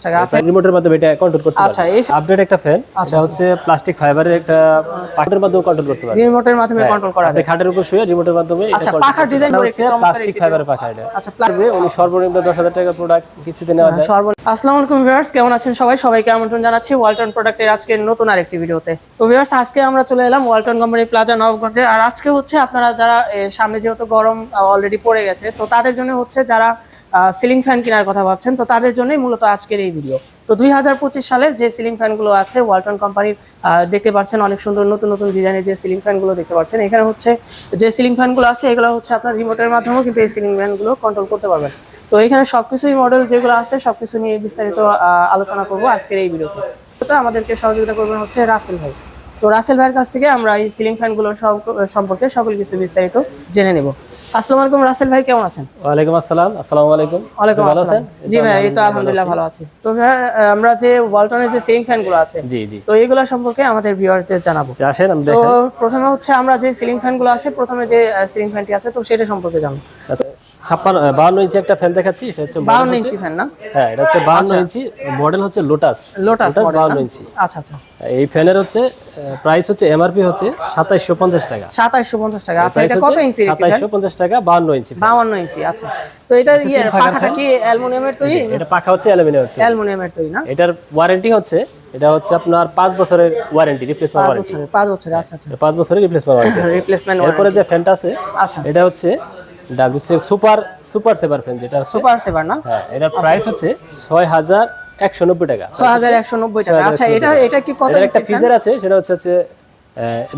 টাকা। আচ্ছা রিমোটের মাধ্যমে এটা কন্ট্রোল করতে আচ্ছা, এই- আপডেট একটা ফ্যান এটা হচ্ছে প্লাস্টিক ফাইবারের একটা পাখির মাধ্যমে কন্ট্রোল করতে পারবেন। রিমোটের মাধ্যমে কন্ট্রোল করা যায়। খাটের উপর শুয়ে রিমোটের মাধ্যমে আচ্ছা, পাখার করতে করে হচ্ছে প্লাস্টিক ফাইবারের পাখা এটা। আচ্ছা প্লা- উনি সর্বনিম্ন দশ হাজার টাকার প্রোডাক্ট কিস্তিতে নেওয়া যায়। আসসালামু আলাইকুম ভিউয়ার্স কেমন আছেন সবাই? সবাইকে আমন্ত্রণ জানাচ্ছি ওয়ালটন প্রোডাক্টের আজকে নতুন আরেকটি ভিডিওতে তো ভিউয়ার্স আজকে আমরা চলে এলাম ওয়ালটন কোম্পানি প্লাজা নবগঞ্জে। আর আজকে হচ্ছে আপনারা যারা সামনে যেহেতু গরম অলরেডি পড়ে গেছে তো তাদের জন্য হচ্ছে যারা সিলিং ফ্যান কেনার কথা ভাবছেন, তো তাদের জন্যই মূলত আজকের এই ভিডিও তো দুই হাজার পঁচিশ সালে যে সিলিং ফ্যানগুলো আছে ওয়ালটন কোম্পানির দেখতে পাচ্ছেন অনেক সুন্দর নতুন নতুন ডিজাইনের যে সিলিং ফ্যানগুলো দেখতে পাচ্ছেন এখানে হচ্ছে যে সিলিং ফ্যানগুলো আছে, এগুলো হচ্ছে আপনার রিমোটের মাধ্যমেও কিন্তু এই সিলিং ফ্যানগুলো কন্ট্রোল করতে পারবেন। তো এখানে সবকিছুই মডেল যেগুলো আছে, সবকিছু নিয়ে বিস্তারিত আলোচনা করব আজকের এই ভিডিওতে তো আমাদেরকে সহযোগিতা করবেন হচ্ছে রাসেল ভাই। তো রাসেল ভাইয়ের কাছ থেকে আমরা এই সিলিং ফ্যানগুলোর সব- সম্পর্কে সকল কিছু বিস্তারিত জেনে নেব। আসসালামু আলাইকুম রাসেল ভাই কেমন আছেন? ওয়ালাইকুম আসসালাম আসসালামু আলাইকুম। ওয়ালাইকুম ভালো আসসালাম। আছেন? জি ভাই এই তো আলহামদুলিল্লাহ ভালো আছি। তো আমরা যে ওয়ালটনের যে সিলিং ফ্যানগুলো আছে জি জি। তো এইগুলো সম্পর্কে আমাদের ভিউয়ারদের জানাব। তো আসেন আমরা তো প্রথমে হচ্ছে আমরা যে সিলিং ফ্যানগুলো আছে প্রথমে যে সিলিং ফ্যানটি আছে তো সেটা সম্পর্কে জানব। আচ্ছা ছাপ্পান্ন বাহান্ন ইঞ্চি একটা ফ্যান দেখাচ্ছি এটা হচ্ছে ইঞ্চি ফ্যান না? হ্যাঁ এটা হচ্ছে বাহান্ন ইঞ্চি মডেল হচ্ছে লোটাস লোটাস বাহান্ন ইঞ্চি। আচ্ছা আচ্ছা। এই ফ্যানের হচ্ছে প্রাইস হচ্ছে এমআরপি হচ্ছে সাতাইশশো পঞ্চাশ টাকা। সাতাইশশো পঞ্চাশ টাকা। আচ্ছা এটা কত ইঞ্চি সাতাইশশো পঞ্চাশ টাকা বাহান্ন ইঞ্চি আচ্ছা। তো এটা ইয়ে পাখাটা কি অ্যালুমিনিয়ামের তৈরি? এটা পাখা হচ্ছে অ্যালুমিনিয়াম অ্যালুমিনিয়ামের তৈরি না? এটার ওয়ারেন্টি হচ্ছে এটা হচ্ছে আপনার পাঁচ বছরের ওয়ারেন্টি রিপ্লেসমেন্ট পাঁচ ওয়ারেন্টি বছরের পাঁচ বছরের আচ্ছা আচ্ছা। পাঁচ বছরের রিপ্লেসমেন্ট ওয়ারেন্টি রিপ্লেসমেন্ট এরপরে যে ফ্যানটা আছে আচ্ছা। এটা হচ্ছে সুপার সুপার সেভার ফ্যান যেটা সুপার সেভার না? হ্যাঁ এটার প্রাইস হচ্ছে ছয় হাজার একশো নব্বই টাকা। ছয় হাজার একশো নব্বই টাকা। আচ্ছা এটা এটা কি কত একটা ফিচার আছে সেটা হচ্ছে হচ্ছে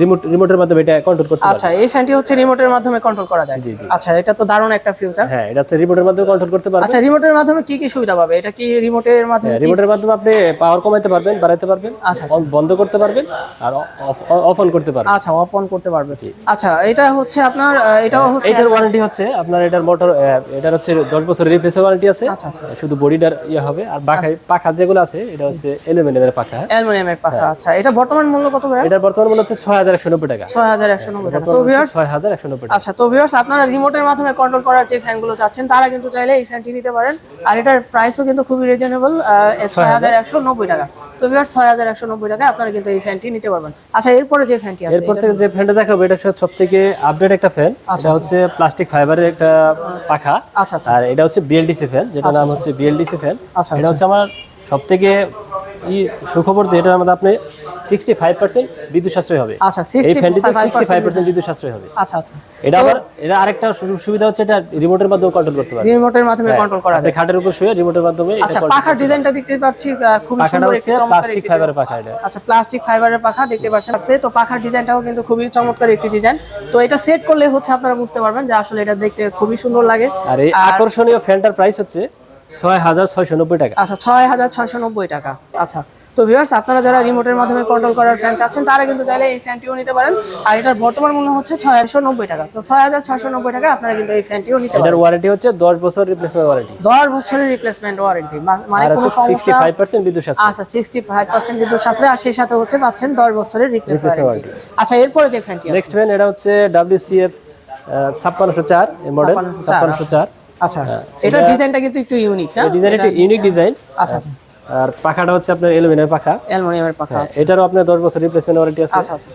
রিমোট রিমোটের মাধ্যমে এটা কন্ট্রোল করতে আচ্ছা এই ফ্যানটি হচ্ছে রিমোটের মাধ্যমে কন্ট্রোল করা যায়। জি, জি। আচ্ছা এটা তো দারুণ একটা হ্যাঁ এটা হচ্ছে রিমোটের মাধ্যমে কন্ট্রোল করতে পারবে। আচ্ছা রিমোটের মাধ্যমে কি কি সুবিধা পাবে? এটা কি রিমোটের মাধ্যমে রিমোটের মাধ্যমে আপনি পাওয়ার কমাইতে পারবেন বাড়াইতে পারবেন আচ্ছা, বন্ধ করতে পারবেন আর অফ অন করতে পারবেন। আচ্ছা অফ অন করতে পারবে। আচ্ছা এটা হচ্ছে আপনার এটাও হচ্ছে এটার ওয়ারেন্টি হচ্ছে আপনার এটার মোটর এটার হচ্ছে দশ বছরের রিপ্লেস ওয়ারেন্টি আছে। আচ্ছা আচ্ছা। শুধু বডিটার ইয়ে হবে আর পাখা পাখা যেগুলো আছে এটা হচ্ছে অ্যালুমিনিয়ামের পাখা। অ্যালুমিনিয়ামের পাখা আচ্ছা এটা বর্তমান মূল্য কত ভাই এটার বর্তমান মূল্য হচ্ছে ছয় হাজার একশো নব্বই টাকা। ছয় হাজার একশো নব্বই টাকা। তো ভিউয়ার্স ছয় হাজার একশো নব্বই টাকা। আচ্ছা তো ভিউয়ার্স আপনারা রিমোটের মাধ্যমে কন্ট্রোল করার যে ফ্যানগুলো চাচ্ছেন তারা কিন্তু চাইলে এই ফ্যানটি নিতে পারেন। আর এটার প্রাইসও কিন্তু খুবই রিজনেবল ছয় হাজার। একশো নব্বই টাকা। তো ভিউয়ার্স ছয় হাজার একশো নব্বই টাকা আপনারা কিন্তু এই ফ্যানটি নিতে পারবেন। আচ্ছা এরপরে যে ফ্যানটি আছে এরপর থেকে যে ফ্যানটা দেখাবো এটা হচ্ছে সব থেকে আপডেট একটা ফ্যান এটা হচ্ছে প্লাস্টিক ফাইবারের একটা পাখা। আচ্ছা আচ্ছা। আর এটা হচ্ছে বিএলডিসি ফ্যান যেটা নাম হচ্ছে বিএলডিসি ফ্যান আচ্ছা, এটা হচ্ছে আমার সব থেকে ই সুখবর যে এটার মধ্যে আপনি সিক্সটি ফাইভ পার্সেন্ট বিদ্যুৎ সাশ্রয় হবে। আচ্ছা এই ফ্যানটিতে সিক্সটি ফাইভ পার্সেন্ট বিদ্যুৎ সাশ্রয় হবে। আচ্ছা আচ্ছা। এটা আবার এটা আরেকটা সুবিধা হচ্ছে এটা রিমোটের মাধ্যমে কন্ট্রোল করতে পারবে। রিমোটের মাধ্যমে কন্ট্রোল করা যায়। খাটের উপর শুয়ে রিমোটের মাধ্যমে আচ্ছা পাখার ডিজাইনটা দেখতে পাচ্ছি পাখাটা সুন্দর একটি প্লাস্টিক ফাইবারের পাখা এটা। আচ্ছা প্লাস্টিক ফাইবারের পাখা দেখতে পাচ্ছেন। আছে তো পাখার ডিজাইনটাও কিন্তু খুবই চমৎকার একটি ডিজাইন তো এটা সেট করলে হচ্ছে আপনারা বুঝতে পারবেন যে আসলে এটা দেখতে খুবই সুন্দর লাগে। আর এই আকর্ষণীয় ফ্যানটার প্রাইস হচ্ছে ছয় হাজার ছয়শো নব্বই টাকা। আচ্ছা ছয় হাজার ছয়শো নব্বই টাকা। আচ্ছা তো ভিউয়ার্স আপনারা যারা রিমোটের মাধ্যমে কন্ট্রোল করার ফ্যান চাচ্ছেন তারা কিন্তু চাইলে এই ফ্যানটিও নিতে পারেন। আর এটার বর্তমান মূল্য হচ্ছে ছয় নব্বই টাকা। তো ছয় হাজার ছয়শো নব্বই টাকা আপনারা কিন্তু এই ফ্যানটিও নিতে পারেন। এটার ওয়ারেন্টি হচ্ছে দশ বছর রিপ্লেসমেন্ট ওয়ারেন্টি দশ বছরের রিপ্লেসমেন্ট ওয়ারেন্টি মানে কোনো সমস্যা ফাইভ পার্সেন্ট বিদ্যুৎ সাশ্রয়। আচ্ছা সিক্সটি ফাইভ পার্সেন্ট বিদ্যুৎ সাশ্রয় আর সেই সাথে হচ্ছে পাচ্ছেন দশ বছরের রিপ্লেসমেন্ট ওয়ারেন্টি আচ্ছা এরপরে যে ফ্যানটি নেক্সট ফ্যান এটা হচ্ছে ডাব্লিউসিএফ ছাপ্পান্নশো চার মডেল 5604 ছাপ্পান্নশো চার। আচ্ছা এটা ডিজাইনটা কিন্তু একটু ইউনিক না? ডিজাইন একটু ইউনিক ডিজাইন আচ্ছা আচ্ছা। আর পাখাটা হচ্ছে আপনার অ্যালুমিনিয়ামের পাখা। অ্যালুমিনিয়ামের পাখা এটারও আপনার দশ বছর রিপ্লেসমেন্ট ওয়ারেন্টি আছে। আচ্ছা আচ্ছা।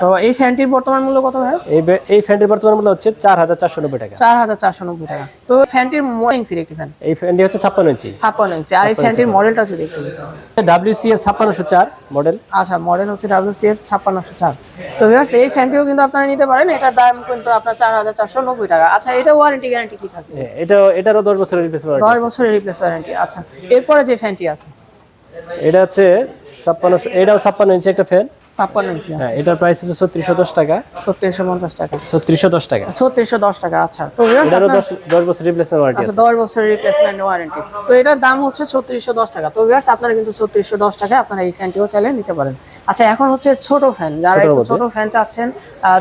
তো এই ফ্যানটির বর্তমান মূল্য কত ভাই? এই এই ফ্যানটির বর্তমান মূল্য হচ্ছে চার হাজার চারশো নব্বই টাকা। চার হাজার চারশো নব্বই টাকা। তো ফ্যানটির ইঞ্চির একটি ফ্যান এই ফ্যানটি হচ্ছে ছাপ্পান্ন ইঞ্চি ছাপ্পান্ন ইঞ্চি আর এই ফ্যানটির মডেলটা যদি একটু দিতেন। ডাব্লিউসিএফ ছাপ্পান্নশো চার মডেল আচ্ছা মডেল হচ্ছে ডাব্লিউসিএফ ছাপ্পান্নশো চার। তো ভিউয়ার্স এই ফ্যানটিও কিন্তু আপনারা নিতে পারেন। এটার দাম কিন্তু আপনার চার হাজার চারশো নব্বই টাকা। আচ্ছা এটা ওয়ারেন্টি গ্যারান্টি কি থাকছে? এটা এটারও দশ বছরের রিপ্লেসমেন্ট দশ বছরের রিপ্লেস ওয়ারেন্টি আচ্ছা এরপরে যে ফ্যানটি আছে? এটা হচ্ছে ছাপ্পান্নশো এটাও ছাপ্পান্ন ইঞ্চি একটা ফ্যান ছাপ্পান্ন ইঞ্চি হ্যাঁ এটার প্রাইস হচ্ছে ছত্রিশশো দশ টাকা। ছত্রিশশো পঞ্চাশ টাকা। ছত্রিশশো দশ টাকা। ছত্রিশশো দশ টাকা আচ্ছা। তো দশ বছর রিপ্লেসমেন্ট ওয়ারেন্টি আচ্ছা দশ রিপ্লেসমেন্ট ওয়ারেন্টি তো এটার দাম হচ্ছে ছত্রিশশো দশ টাকা। তো ভিউয়ার্স আপনারা কিন্তু ছত্রিশশো দশ টাকা আপনারা এই ফ্যানটিও চাইলে নিতে পারেন। আচ্ছা এখন হচ্ছে ছোট ফ্যান যারা একটু ছোট ফ্যান চাচ্ছেন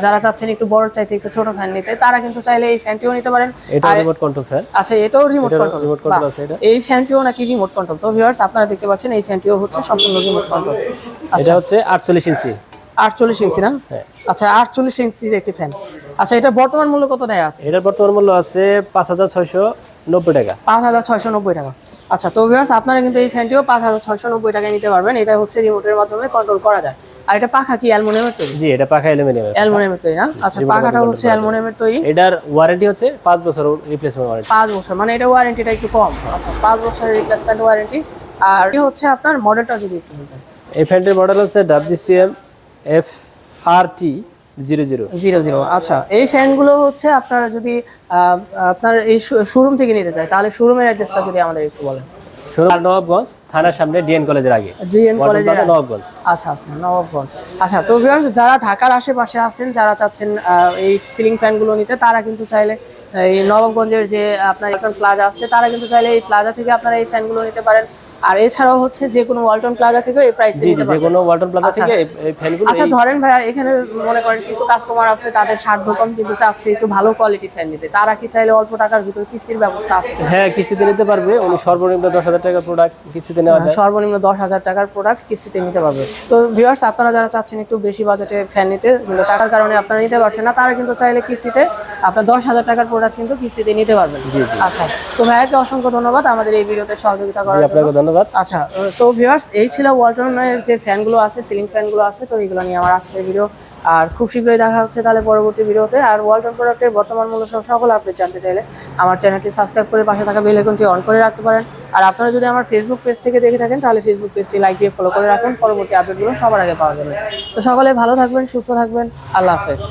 যারা চাচ্ছেন একটু বড় চাইতে একটু ছোট ফ্যান নিতে তারা কিন্তু চাইলে এই ফ্যানটিও নিতে পারেন। এটা রিমোট কন্ট্রোল ফ্যান আচ্ছা এটাও রিমোট কন্ট্রোল remote control আছে এটা। এই ফ্যানটিও নাকি রিমোট কন্ট্রোল তো ভিউয়ার্স আপনারা দেখতে পাচ্ছেন এই ফ্যানটিও হচ্ছে সম্পূর্ণ রিমোট কন্ট্রোল এটা আচ্ছা। হচ্ছে আটচল্লিশ ইঞ্চি। আটচল্লিশ ইঞ্চি না? হ্যাঁ। আচ্ছা আটচল্লিশ ইঞ্চির একটি ফ্যান আচ্ছা এটা বর্তমান মূল্য কত দেয় আছে? এটার বর্তমান মূল্য আছে পাঁচ হাজার ছয়শো নব্বই টাকা। পাঁচ হাজার ছয়শো নব্বই টাকা। আচ্ছা তো ভিউয়ার্স আপনারা কিন্তু এই ফ্যানটিও পাঁচ হাজার ছয়শো নব্বই টাকায় নিতে পারবেন। এটা হচ্ছে রিমোটের মাধ্যমে কন্ট্রোল করা যায়। আর এটা পাখা কি অ্যালমোনিয়ামের তৈরি? জি এটা পাখা অ্যালুমিনিয়ামের অ্যালমোনিয়ামের তৈরি না? আচ্ছা পাখাটা হচ্ছে অ্যালমোনিয়ামের তৈরি। এটার ওয়ারেন্টি হচ্ছে পাঁচ বছর রিপ্লেসমেন্ট ওয়ারেন্টি পাঁচ বছর মানে এটা ওয়ারেন্টিটা একটু কম। আচ্ছা পাঁচ বছরের রিপ্লেসমেন্ট ওয়ারেন্টি আর হচ্ছে আপনার মডেলটা যদি একটু বলতেন। এই ফ্যানটির মডেল হচ্ছে W C M F R T zero zero zero zero আচ্ছা এই ফ্যানগুলো হচ্ছে আপনারা যদি আপনার এই শোরুম থেকে নিতে চায় তাহলে শোরুমের অ্যাড্রেসটা যদি আমাদের একটু বলেন। নবাবগঞ্জ থানার সামনে ডিএন কলেজের আগে। ওয়াটার কলেজের নবাবগঞ্জ। আচ্ছা আচ্ছা নবাবগঞ্জ। আচ্ছা তো ভিউয়ার্স যারা ঢাকার আশেপাশে আছেন যারা চাচ্ছেন এই সিলিং ফ্যানগুলো নিতে তারা কিন্তু চাইলে এই নবাবগঞ্জের যে আপনার একটা প্লাজা আছে তারা কিন্তু চাইলে এই প্লাজা থেকে আপনারা এই ফ্যানগুলো নিতে পারেন। আর এছাড়াও হচ্ছে যে কোনো ওয়ালটন প্লাজা থেকে এই প্রাইসে জি যে কোনো ওয়ালটন প্লাজা আচ্ছা। থেকে এই- ফ্যানগুলো আচ্ছা ধরেন ভাইয়া এখানে মনে করেন কিছু কাস্টমার আছে তাদের সাধ্য কম কিন্তু চাচ্ছে একটু ভালো কোয়ালিটি ফ্যান নিতে। তারা কি চাইলে অল্প টাকার ভিতর কিস্তির ব্যবস্থা আছে হ্যাঁ কিস্তিতে নিতে পারবে। উনি সর্বনিম্ন দশ হাজার টাকার প্রোডাক্ট কিস্তিতে নেওয়া যায়। সর্বনিম্ন দশ হাজার টাকার প্রোডাক্ট কিস্তিতে নিতে পারবে। তো ভিউয়ার্স আপনারা যারা চাচ্ছেন একটু বেশি বাজেটে ফ্যান নিতে কিন্তু টাকার কারণে আপনারা নিতে পারছেন না তারা কিন্তু চাইলে কিস্তিতে আপনার দশ হাজার টাকার প্রোডাক্ট কিন্তু কিস্তিতে নিতে পারবেন। আচ্ছা তো ভাইয়াকে অসংখ্য ধন্যবাদ আমাদের এই ভিডিওতে সহযোগিতা করার আপনাকে ধন্যবাদ। আচ্ছা তো ভিউয়ার্স এই ছিল ওয়ালটনের যে ফ্যানগুলো আছে সিলিং ফ্যানগুলো আছে তো এইগুলো নিয়ে আমার আজকের ভিডিও আর খুব শীঘ্রই দেখা হচ্ছে তাহলে পরবর্তী ভিডিওতে আর ওয়ালটন প্রোডাক্টের বর্তমান মূল্য সব সকল আপডেট জানতে চাইলে আমার চ্যানেলটি সাবস্ক্রাইব করে পাশে থাকা বেল আইকনটি অন করে রাখতে পারেন। আর আপনারা যদি আমার ফেসবুক পেজ থেকে দেখে থাকেন তাহলে ফেসবুক পেজটি লাইক দিয়ে ফলো করে রাখুন পরবর্তী আপডেটগুলো সবার আগে পাওয়া যাবে তো সকলে ভালো থাকবেন সুস্থ থাকবেন। আল্লাহ হাফেজ।